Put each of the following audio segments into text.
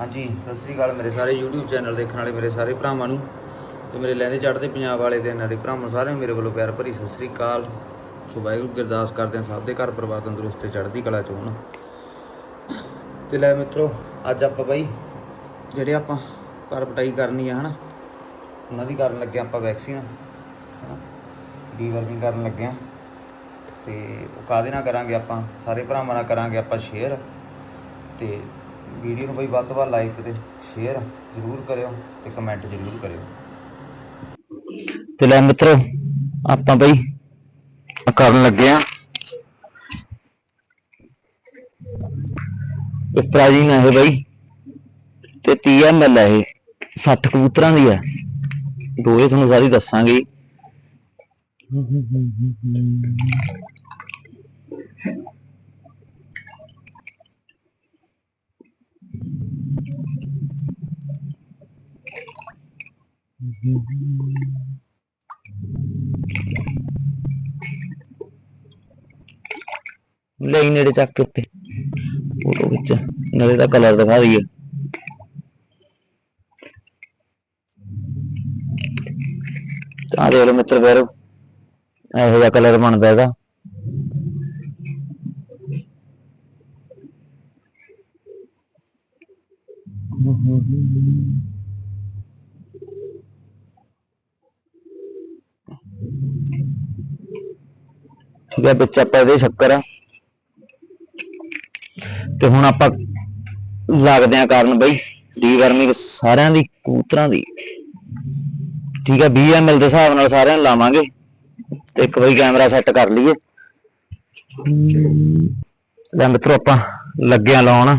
ਹਾਂਜੀ, ਸਤਿ ਸ੍ਰੀ ਅਕਾਲ ਮੇਰੇ ਸਾਰੇ YouTube ਚੈਨਲ ਦੇਖਣ ਵਾਲੇ, ਮੇਰੇ ਸਾਰੇ ਭਰਾਵਾਂ ਨੂੰ ਤੇ ਮੇਰੇ ਲੈਂਦੇ ਚੜ੍ਹਦੇ ਪੰਜਾਬ ਵਾਲੇ ਦੇ ਨਾਲੇ ਭਰਾਵਾਂ ਨੂੰ ਸਾਰਿਆਂ ਨੂੰ ਮੇਰੇ ਵੱਲੋਂ ਪਿਆਰ ਭਰੀ ਸਤਿ ਸ੍ਰੀ ਅਕਾਲ। ਸੋ ਵਾਹਿਗੁਰੂ ਗੁਰਦਾਸ ਕਰਦੇ ਹਾਂ ਸਭ ਦੇ ਘਰ ਪਰਿਵਾਰ ਤੰਦਰੁਸਤ ਤੇ ਚੜ੍ਹਦੀ ਕਲਾ ਚ ਹੋਣ। ਤੇ ਲੈ ਮਿੱਤਰੋ, ਅੱਜ ਆਪਾਂ ਬਾਈ ਜਿਹੜੇ ਆਪਾਂ ਘਰ ਪਟਾਈ ਕਰਨੀ ਆ, ਹਨਾ, ਉਹਨਾਂ ਦੀ ਕਰਨ ਲੱਗੇ ਆਪਾਂ ਵੈਕਸੀਨ ਹਨਾ ਡੀਵਰਮਿੰਗ ਕਰਨ ਲੱਗੇ ਆ ਤੇ ਉਹ ਕਾਹਦੇ ਨਾਲ ਕਰਾਂਗੇ ਆਪਾਂ, ਸਾਰੇ ਭਰਾਵਾਂ ਨਾਲ ਕਰਾਂਗੇ ਆਪਾਂ ਸ਼ੇਅਰ ਤੇ ਵੀਡੀਓ ਨੂੰ ਬਈ ਵੱਧ ਤੋਂ ਵੱਧ ਲਾਈਕ ਤੇ ਸ਼ੇਅਰ ਜ਼ਰੂਰ ਕਰਿਓ ਤੇ ਕਮੈਂਟ ਜ਼ਰੂਰ ਕਰਿਓ। ਤੇ ਲੈ ਮਿੱਤਰੋ, ਆਪਾਂ ਬਈ ਕਰਨ ਲੱਗੇ ਆ ਇਹ ਪ੍ਰਾਜੀਨ ਹੈ ਬਈ ਤੇ 30 ml ਹੈ ਇਹ 60 ਕਬੂਤਰਾਂ ਦੀ ਹੈ ਦੋਏ ਤੁਹਾਨੂੰ ਸਾਰੀ ਦੱਸਾਂਗੇ। ਲੈ ਹੀ ਨੇੜੇ ਚੱਕ ਕੇ ਉੱਤੇ। ਫੋਟੋ ਵਿੱਚ ਨਾਲੇ ਦਾ ਕਲਰ ਦਿਖਾ ਦਈਏ। ਤਾਂ ਦੇਖ ਲਓ ਮਿੱਤਰ ਵੈਰੋ ਇਹੋ ਜਿਹਾ ਕਲਰ ਬਣਦਾ ਇਹਦਾ। ਠੀਕ ਹੈ, ਵਿੱਚ ਆਪਾਂ ਇਹਦੇ ਸ਼ੱਕਰ ਤੇ ਹੁਣ ਆਪਾਂ ਲੱਗਦੇ ਆ ਕਾਰਨ ਬਈ ਡੀਵਰਮਿੰਗ ਸਾਰਿਆਂ ਦੀ ਕੂਤਰਾਂ ਦੀ। ਠੀਕ ਹੈ 20 ml ਦੇ ਹਿਸਾਬ ਨਾਲ ਸਾਰਿਆਂ ਨੂੰ ਲਾਵਾਂਗੇ। ਤੇ ਇੱਕ ਵਾਰੀ ਕੈਮਰਾ ਸੈੱਟ ਕਰ ਲਈਏ। ਲੈ ਮਿੱਤਰੋ, ਆਪਾਂ ਲੱਗਿਆ ਲਾਉਣ।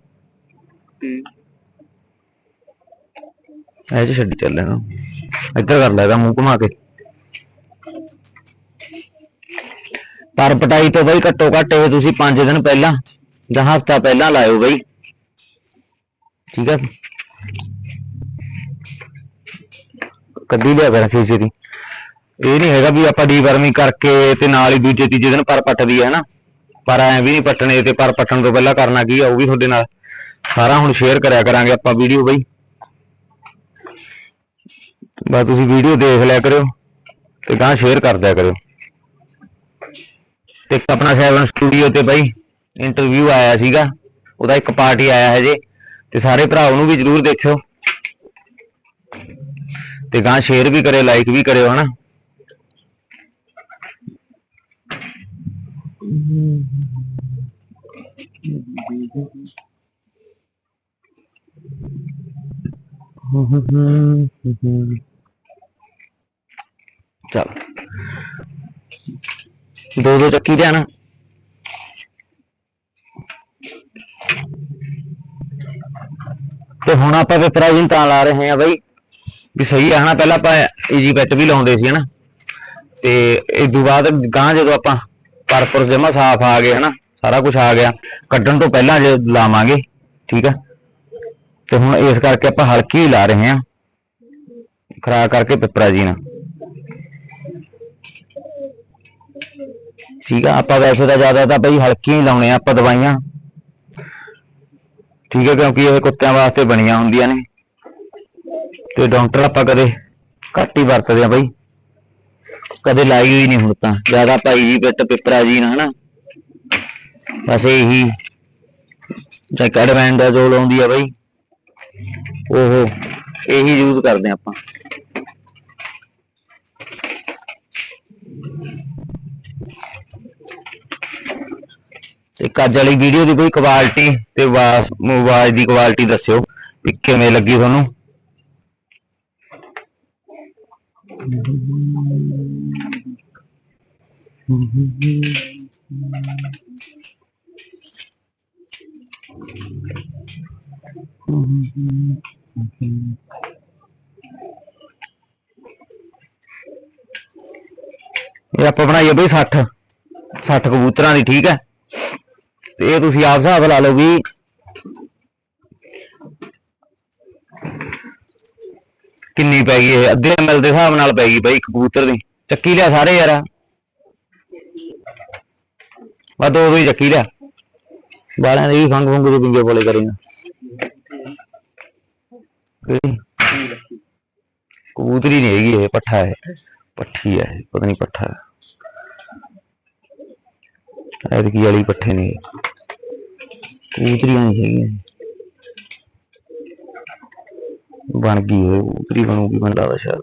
ਮੜਦਾ ਇਹ ਛੱਡੀ ਚੱਲੇ ਨਾ ਇੱਧਰ ਕਰ ਲੈ ਮੂੰਹ ਘੁਮਾ ਕੇ। ਪਰ ਪਟਾਈ ਤੋਂ ਬਈ ਘੱਟੋ ਘੱਟ ਇਹ ਤੁਸੀਂ 5 ਦਿਨ ਪਹਿਲਾਂ ਜਾਂ ਹਫਤਾ ਪਹਿਲਾਂ ਲਾਇਓ ਬਈ। ਠੀਕ ਹੈ ਕੱਢੀ ਲਿਆ ਕਰ ਸੀਸੀ ਦੀ। ਇਹ ਨਹੀਂ ਹੈਗਾ ਵੀ ਆਪਾਂ ਡੀਵਰਮਿੰਗ ਕਰਕੇ ਤੇ ਨਾਲ ਹੀ ਦੂਜੇ ਤੀਜੇ ਦਿਨ ਪਰ ਪੱਟਦੀ ਹੈ ਨਾ ਪਰ ਐ ਵੀ ਨਹੀਂ ਪੱਟਣੇ ਤੇ ਪਰ ਪੱਟਣ ਤੋਂ ਪਹਿਲਾਂ ਕਰਨਾ ਕੀ ਆ, ਉਹ ਵੀ ਤੁਹਾਡੇ ਨਾਲ। ਸਾਰਾ ਹੁਣ ਸ਼ੇਅਰ ਕਰਿਆ ਕਰਾਂਗੇ ਆਪਾਂ ਵੀਡੀਓ ਬਈ। ਬਸ ਤੁਸੀਂ ਵੀਡੀਓ ਦੇਖ ਲਿਆ ਕਰਿਓ ਤੇ ਗਾਂ ਸ਼ੇਅਰ ਕਰ ਦਿਆ ਕਰਿਓ। ਤੇ ਇੱਕ ਆਪਣਾ 7 ਸਟੂਡੀਓ ਤੇ ਬਈ ਇੰਟਰਵਿਊ ਆਇਆ ਸੀਗਾ, ਉਹਦਾ ਇੱਕ ਪਾਰਟੀ ਆਇਆ ਹੈ ਜੇ ਤੇ ਸਾਰੇ ਭਰਾ ਉਹਨੂੰ ਵੀ ਜਰੂਰ ਦੇਖਿਓ। ਤੇ ਗਾਂ ਸ਼ੇਅਰ ਵੀ ਕਰਿਓ ਲਾਈਕ ਵੀ ਕਰਿਓ, ਹਨਾ। ਚਲ। ਦੋ ਦੋ ਚੱਕੀ ਤੇ ਆਣਾ। ਤੇ ਹੁਣ ਆਪਾਂ ਪੇਪਰਾਈਜ਼ਿੰਗ ਤਾਂ ਲਾ ਰਹੇ ਹਾਂ ਬਈ, ਵੀ ਸਹੀ ਆ, ਹਨਾ? ਪਹਿਲਾਂ ਆਪਾਂ ਈਜੀ ਬੈਟ ਵੀ ਲਾਉਂਦੇ ਸੀ, ਹਨਾ? ਤੇ ਇਸ ਤੋਂ ਬਾਅਦ ਗਾਂ ਜਦੋਂ ਆਪਾਂ ਪਰਪਰ ਜਮਾ ਸਾਫ਼ ਆ ਗਏ, ਹਨਾ? ਸਾਰਾ ਕੁਝ ਆ ਗਿਆ। ਕੱਢਣ ਤੋਂ ਪਹਿਲਾਂ ਜੇ ਲਾਵਾਂਗੇ, ਠੀਕ ਆ? ਤੇ ਹੁਣ ਇਸ ਕਰਕੇ ਆਪਾਂ ਹਲਕੀ ਲਾ ਰਹੇ ਹਾਂ। ਖਰਾ ਕਰਕੇ ਪਿਪਰਾ ਜੀ ਨਾਲ ਠੀਕ ਆ, ਆਪਾਂ ਵੈਸੇ ਤਾਂ ਜ਼ਿਆਦਾ ਤਾਂ ਬਈ ਹਲਕੀਆਂ ਹੀ ਲਾਉਣੇ ਆ, ਆਪਾਂ ਦਵਾਈਆਂ। ਠੀਕ ਹੈ ਕਿਉਂਕਿ ਇਹ ਕੁੱਤਿਆਂ ਵਾਸਤੇ ਬਣੀਆਂ ਹੁੰਦੀਆਂ ਨੇ। ਤੇ ਡਾਕਟਰ ਆਪਾਂ ਕਦੇ ਘੱਟ ਹੀ ਵਰਤਦੇ ਆ ਬਈ। ਕਦੇ ਲਾਈ ਹੋਈ ਨਹੀਂ ਹੁਣ ਤਾਂ। ਜ਼ਿਆਦਾ ਭਾਈ ਜੀ ਪਿੱਟ, ਪਿਪਰਾ ਜੀ ਨਾ, ਹਨਾ। ਬਸ ਇਹੀ ਜਾਂ ਕੈਡਵੈਂਡ ਦਾ ਜੋ ਲਾਉਂਦੀ ਆ ਬਈ। ਉਹ ਇਹੀ ਯੂਜ਼ ਕਰਦੇ ਆ ਆਪਾਂ। ਤੇ ਕੱਜ ਵਾਲੀ ਵੀਡੀਓ ਦੀ ਕੋਈ ਕੁਆਲਿਟੀ ਤੇ ਆਵਾਜ਼ ਦੀ ਕੁਆਲਿਟੀ ਦੱਸਿਓ ਕਿ ਕਿਵੇਂ ਲੱਗੀ ਤੁਹਾਨੂੰ। ਇਹ ਆਪਾਂ ਬਣਾਈਏ ਬਈ 60 60 ਕਬੂਤਰਾਂ ਦੀ, ਠੀਕ ਹੈ? ਤੇ ਇਹ ਤੁਸੀਂ ਆਪ ਹਿਸਾਬ ਲਾ ਲਓ ਵੀ ਕਿੰਨੀ ਪੈ ਗਈ ਇਹ? ਅੱਧੇ ਐਮਐਲ ਦੇ ਹਿਸਾਬ ਨਾਲ ਪੈ ਗਈ ਬਈ ਇੱਕ ਕਬੂਤਰ ਦੀ। ਚੱਕੀ ਲਿਆ ਸਾਰੇ ਯਾਰ। ਵਾ ਦੋ ਦੋ ਚੱਕੀ ਲਿਆ। ਬਾਲਾਂ ਦੇ ਵੀ ਫੰਗ ਫੰਗ ਦੇ ਪਿੰਗੇ ਬੋਲੇ ਕਰੇਗਾ ਕਬੂਤਰੀ ਨਹੀਂ ਹੈਗੀ ਇਹ, ਪੱਠਾ ਹੈ ਪੱਠੀ ਹੈ ਪਤਾ ਨਹੀਂ ਪੱਠਾ। ਐਤਕੀ ਵਾਲੀ ਪੱਠੇ ਨੇ ਕਬੂਤਰੀਆਂ ਨਹੀਂ ਹੈਗੀਆਂ। ਬਣ ਗਈ ਇਹ ਕਬੂਤਰੀ ਬਣੂਗੀ, ਮੈਨੂੰ ਲੱਗਦਾ ਸ਼ਾਇਦ।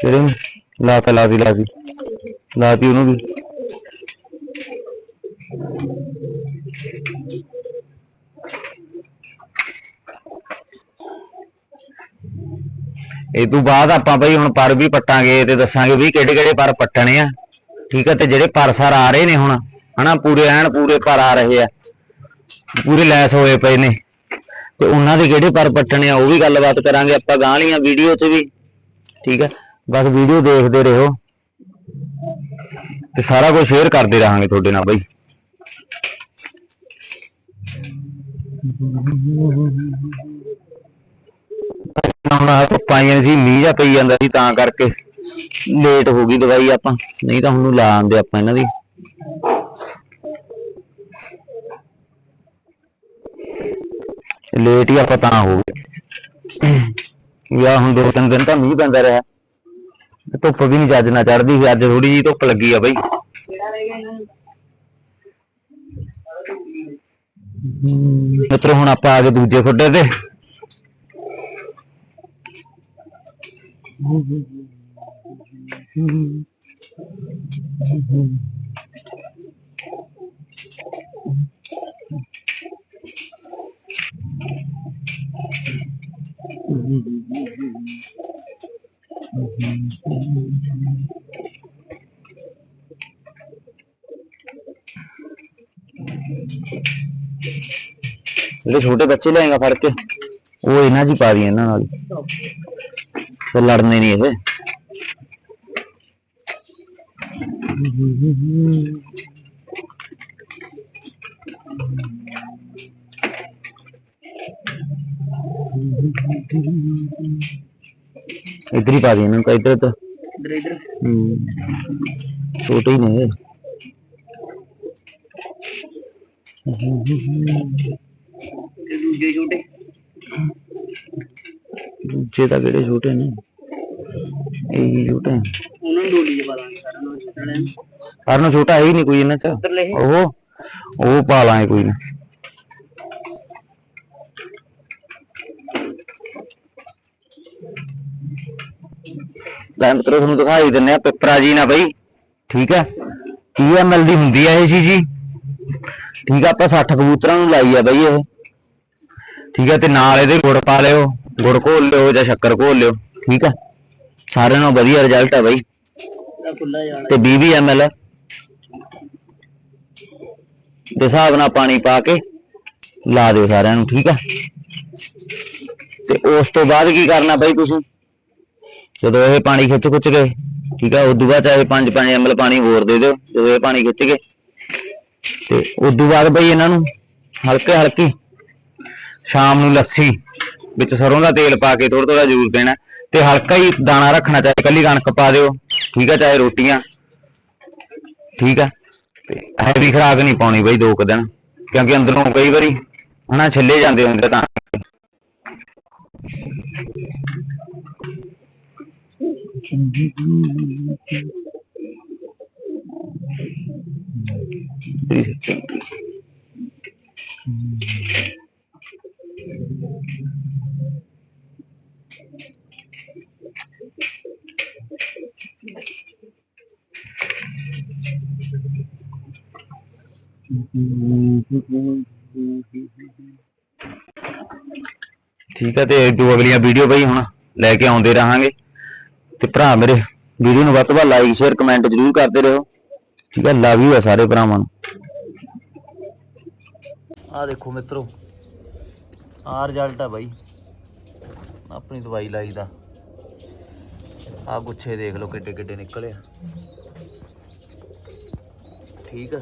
ਕਿਹੜੇ ਨੂੰ? ਲਾਤਾ ਲਾਤੀ ਲਾਤੀ ਲਾਤੀ ਉਹਨੂੰ ਵੀ। ਇਹ ਤੋਂ ਬਾਅਦ ਆਪਾਂ ਬਈ ਹੁਣ ਪਰ ਵੀ ਪੱਟਾਂਗੇ ਤੇ ਦੱਸਾਂਗੇ ਵੀ ਕਿਹੜੇ ਕਿਹੜੇ ਪਰ ਪੱਟਣੇ ਆ। ਠੀਕ ਆ, ਤੇ ਜਿਹੜੇ ਪਰ ਸਰ ਆ ਰਹੇ ਨੇ ਹੁਣ, ਹਨਾ, ਪੂਰੇ ਐਨ ਪੂਰੇ ਪਰ ਆ ਰਹੇ ਆ। ਪੂਰੇ ਲੈਸ ਹੋਏ ਪਏ ਨੇ। ਤੇ ਉਹਨਾਂ ਦੇ ਕਿਹੜੇ ਪਰ ਪੱਟਣੇ ਆ, ਉਹ ਵੀ ਗੱਲਬਾਤ ਕਰਾਂਗੇ ਆਪਾਂ ਗਾਂ ਵਾਲੀਆਂ ਵੀਡੀਓ 'ਚ ਵੀ। ਠੀਕ ਹੈ ਬਸ ਵੀਡੀਓ ਦੇਖਦੇ ਰਹੋ। ਤੇ ਸਾਰਾ ਕੁਝ ਸ਼ੇਅਰ ਕਰਦੇ ਰਹਾਂਗੇ ਤੁਹਾਡੇ ਨਾਲ ਬਈ। ਹੁਣ ਆ ਪਾਈਆਂ ਸੀ, ਮੀਂਹ ਜਾ ਪਈ ਜਾਂਦਾ ਸੀ ਤਾਂ ਕਰਕੇ ਲੇਟ ਹੋ ਗਈ ਦਵਾਈ ਆਪਾਂ, ਨਹੀਂ ਤਾਂ ਹੁਣ ਲਾ ਆਂਦੇ ਆਪਾਂ ਇਹਨਾਂ ਦੀ। ਲੇਟ ਹੀ ਆਪਾਂ ਤਾਂ ਹੋ ਗਏ। ਯਾ ਹੁਣ ਦੋ ਤਿੰਨ ਦਿਨ ਤਾਂ ਮੀਂਹ ਪੈਂਦਾ ਰਿਹਾ। ਧੁੱਪ ਵੀ ਨਹੀਂ ਚੱਜ ਨਾਲ ਚੜਦੀ ਸੀ, ਅੱਜ ਥੋੜੀ ਜੀ ਧੁੱਪ ਲੱਗੀ ਆ ਬਈ। ਮਿੱਤਰੋ ਹੁਣ ਆਪਾਂ ਆ ਗਏ ਦੂਜੇ ਖੁੱਡੇ ਤੇ। जो छोटे बच्चे लेंगे फड़ के वो इना जी पा दी इन्हों तो लड़ने नहीं ऐसे इधर ही पा दी इन्हों का इधर तो छोटे ही नहीं है ਦੂਜੇ ਛੋਟੇ ਦੂਜੇ ਤਾਂ ਕਿਹੜੇ ਛੋਟੇ ਨੇ ਇਹ ਹੀ ਛੋਟੇ ਨੇ ਉਹਨਾਂ ਨੂੰ ਡੋਲੀ ਚ ਪਾ ਦਾਂਗੇ ਸਾਰਿਆਂ ਨੂੰ ਛੋਟੇ ਨੇ ਸਾਰਿਆਂ ਨਾਲੋਂ ਛੋਟਾ ਹੈ ਹੀ ਨਹੀਂ ਕੋਈ ਇਹਨਾਂ ਚ ਉਧਰਲੇ ਉਹ ਉਹ ਪਾ ਲਾਂਗੇ ਕੋਈ ਨਾ ਲੈ ਮਿੱਤਰੋ ਤੁਹਾਨੂੰ ਦਿਖਾਈ ਦਿੰਨੇ ਆ ਪੇਪਰਾ ਜੀ ਨਾ ਬਈ ਠੀਕ ਹੈ 30 ml ਦੀ ਹੁੰਦੀ ਆ ਇਹ ਜੀ ਜੀ ਠੀਕ ਆ, ਆਪਾਂ 60 ਕਬੂਤਰਾਂ ਨੂੰ ਲਾਈ ਆ ਬਈ ਇਹ। ਠੀਕ ਹੈ ਤੇ ਨਾਲ ਇਹਦੇ ਗੁੜ ਪਾ ਲਿਓ, ਗੁੜ ਘੋਲ ਲਿਓ ਜਾਂ ਸ਼ੱਕਰ ਘੋਲ ਲਿਓ, ਠੀਕ ਆ। ਸਾਰਿਆਂ ਨਾਲੋਂ ਵਧੀਆ ਰਿਜ਼ਲਟ ਆ ਬਈ। ਤੇ 20 ml ਦੇ ਹਿਸਾਬ ਨਾਲ ਪਾਣੀ ਪਾ ਕੇ ਲਾ ਦਿਓ ਸਾਰਿਆਂ ਨੂੰ, ਠੀਕ ਆ। ਤੇ ਉਸ ਤੋਂ ਬਾਅਦ ਕੀ ਕਰਨਾ ਬਈ ਤੁਸੀਂ? ਜਦੋਂ ਇਹ ਪਾਣੀ ਖਿੱਚ ਖੁੱਚ ਗਏ, ਠੀਕ ਆ, ਉਦੋਂ ਬਾਅਦ ਚਾਹੇ 5-5 ml ਪਾਣੀ ਹੋਰ ਦੇ ਦਿਓ, ਜਦੋਂ ਇਹ ਪਾਣੀ ਖਿੱਚ ਗਏ ਤੇ ਉਦੋਂ ਬਾਅਦ ਬਈ ਇਹਨਾਂ ਨੂੰ ਹਲਕੇ ਹਲਕੀ ਸ਼ਾਮ ਨੂੰ ਲੱਸੀ ਵਿੱਚ ਸਰੋਂ ਦਾ ਤੇਲ ਪਾ ਕੇ ਥੋੜਾ ਥੋੜਾ ਜ਼ਰੂਰ ਦੇਣਾ ਤੇ ਹਲਕਾ ਹੀ ਦਾਣਾ ਰੱਖਣਾ, ਚਾਹੇ ਕੱਲੀ ਕਣਕ ਪਾ ਦਿਓ, ਠੀਕ ਆ, ਚਾਹੇ ਰੋਟੀਆਂ, ਠੀਕ ਆ, ਤੇ ਹੈਵੀ ਖਰਾਕ ਨਹੀਂ ਪਾਉਣੀ ਬਈ ਦੋ ਕੁ ਦਿਨ, ਕਿਉਂਕਿ ਅੰਦਰੋਂ ਕਈ ਵਾਰੀ ਹਨਾ ਛੱਲੇ ਜਾਂਦੇ ਹੁੰਦੇ ਤਾਂ। ਠੀਕ ਹੈ ਤੇ ਦੋ ਅਗਲੀਆਂ ਵੀਡੀਓ ਬਈ ਹੁਣ ਲੈ ਕੇ ਆਉਂਦੇ ਰਹਾਂਗੇ। ਤੇ ਭਰਾ ਮੇਰੇ ਵੀਡੀਓ ਨੂੰ ਵੱਧ ਤੋਂ ਵੱਧ ਲਾਈਕ ਸ਼ੇਅਰ ਕਮੈਂਟ ਜ਼ਰੂਰ ਕਰਦੇ ਰਹੋ। ਠੀਕ ਹੈ, ਲਵ ਯੂ ਆ ਸਾਰੇ ਭਰਾਵਾਂ ਨੂੰ। ਆ ਦੇਖੋ ਮਿੱਤਰੋ ਆ ਰਿਜ਼ਲਟ ਆ ਬਾਈ। ਆਪਣੀ ਦਵਾਈ ਲਾਈ ਦਾ। ਆ ਗੁੱਛੇ ਦੇਖ ਲਓ ਕਿੱਡੇ ਕਿੱਡੇ ਨਿਕਲੇ ਆ। ਠੀਕ ਆ।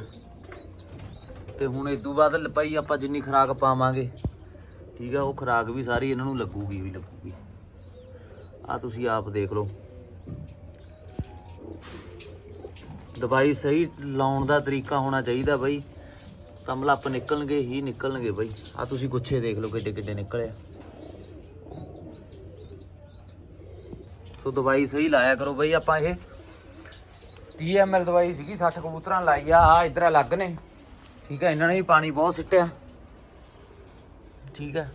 ਤੇ ਹੁਣ ਇਦੋਂ ਬਾਅਦ ਭਾਈ ਆਪਾਂ ਜਿੰਨੀ ਖਰਾਕ ਪਾਵਾਂਗੇ, ਠੀਕ ਆ, ਉਹ ਖਰਾਕ ਵੀ ਸਾਰੀ ਇਹਨਾਂ ਨੂੰ ਲੱਗੂਗੀ, ਵੀ ਲੱਗੂਗੀ। ਆ ਤੁਸੀਂ ਆਪ ਦੇਖ ਲਓ। ਦਵਾਈ ਸਹੀ ਲਾਉਣ ਦਾ ਤਰੀਕਾ ਹੋਣਾ ਚਾਹੀਦਾ ਬਾਈ। ਕਮਲੱਪ ਨਿਕਲਣਗੇ, ਹੀ ਨਿਕਲਣਗੇ ਬਈ। ਆ ਤੁਸੀਂ ਗੁੱਛੇ ਦੇਖ ਲਓ ਕਿੱਡੇ ਕਿੱਡੇ ਨਿਕਲੇ ਆ। ਸੋ ਦਵਾਈ ਸਹੀ ਲਾਇਆ ਕਰੋ ਬਈ ਆਪਾਂ ਇਹ। 30 ml ਦਵਾਈ ਸੀਗੀ 60 ਕਬੂਤਰਾਂ ਲਾਈ ਆ ਆ ਇਧਰ ਅਲੱਗ ਨੇ। ਠੀਕ ਹੈ ਇਹਨਾਂ ਨੇ ਵੀ ਪਾਣੀ ਬਹੁਤ ਸਿੱਟਿਆ। ਠੀਕ ਹੈ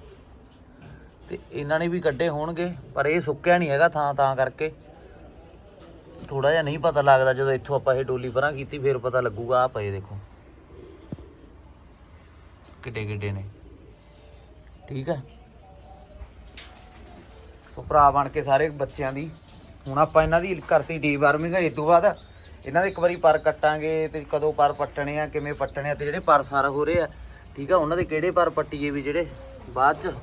ਤੇ ਇਹਨਾਂ ਨੇ ਵੀ ਕੱਢੇ ਹੋਣਗੇ, ਪਰ ਇਹ ਸੁੱਕਿਆ ਨਹੀਂ ਹੈਗਾ ਥਾਂ ਥਾਂ ਕਰਕੇ। ਥੋੜਾ ਜਿਹਾ ਨਹੀਂ ਪਤਾ ਲੱਗਦਾ, ਜਦੋਂ ਇੱਥੋਂ ਆਪਾਂ ਇਹ ਡੋਲੀ ਪਰਾਂ ਕੀਤੀ, ਫਿਰ ਪਤਾ ਲੱਗੂਗਾ ਆ ਪਏ ਦੇਖੋ। ਕਿੱਡੇ ਕਿੱਡੇ ਨੇ। ਠੀਕ ਹੈ? ਸੋ ਭਰਾ ਬਣ ਕੇ ਸਾਰੇ ਬੱਚਿਆਂ ਦੀ, ਹੁਣ ਆਪਾਂ ਇਹਨਾਂ ਦੀ ਕਰਤੀ ਡੀਵਾਰਮਿੰਗ ਇਸ ਤੋਂ ਬਾਅਦ ਇਹਨਾਂ ਦੇ ਇੱਕ ਵਾਰੀ ਪਰ ਕੱਟਾਂਗੇ ਤੇ ਕਦੋਂ ਪਰ ਪੱਟਣੇ ਆ, ਕਿਵੇਂ ਪੱਟਣੇ ਆ ਤੇ ਜਿਹੜੇ ਪਰ ਸਾਰ ਹੋ ਰਹੇ ਆ, ਠੀਕ ਆ, ਉਹਨਾਂ ਦੇ ਕਿਹੜੇ ਪਰ ਪੱਟੀਏ ਵੀ ਜਿਹੜੇ ਬਾਅਦ ਚ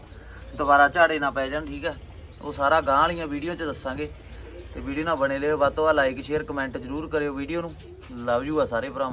ਦੁਬਾਰਾ ਝਾੜੇ ਨਾ ਪੈ ਜਾਣ, ਠੀਕ ਆ। ਉਹ ਸਾਰਾ ਗਾਂ ਵਾਲੀਆਂ ਵੀਡੀਓ ਚ ਦੱਸਾਂਗੇ। ਤੇ ਵੀਡੀਓ ਨਾਲ ਬਣੇ ਲਿਓ ਵੱਧ ਤੋਂ ਵੱਧ ਲਾਈਕ ਸ਼ੇਅਰ ਕਮੈਂਟ ਜ਼ਰੂਰ ਕਰਿਓ ਵੀਡੀਓ ਨੂੰ। ਲਵ ਯੂ ਆ ਸਾਰੇ ਭਰਾਵਾਂ।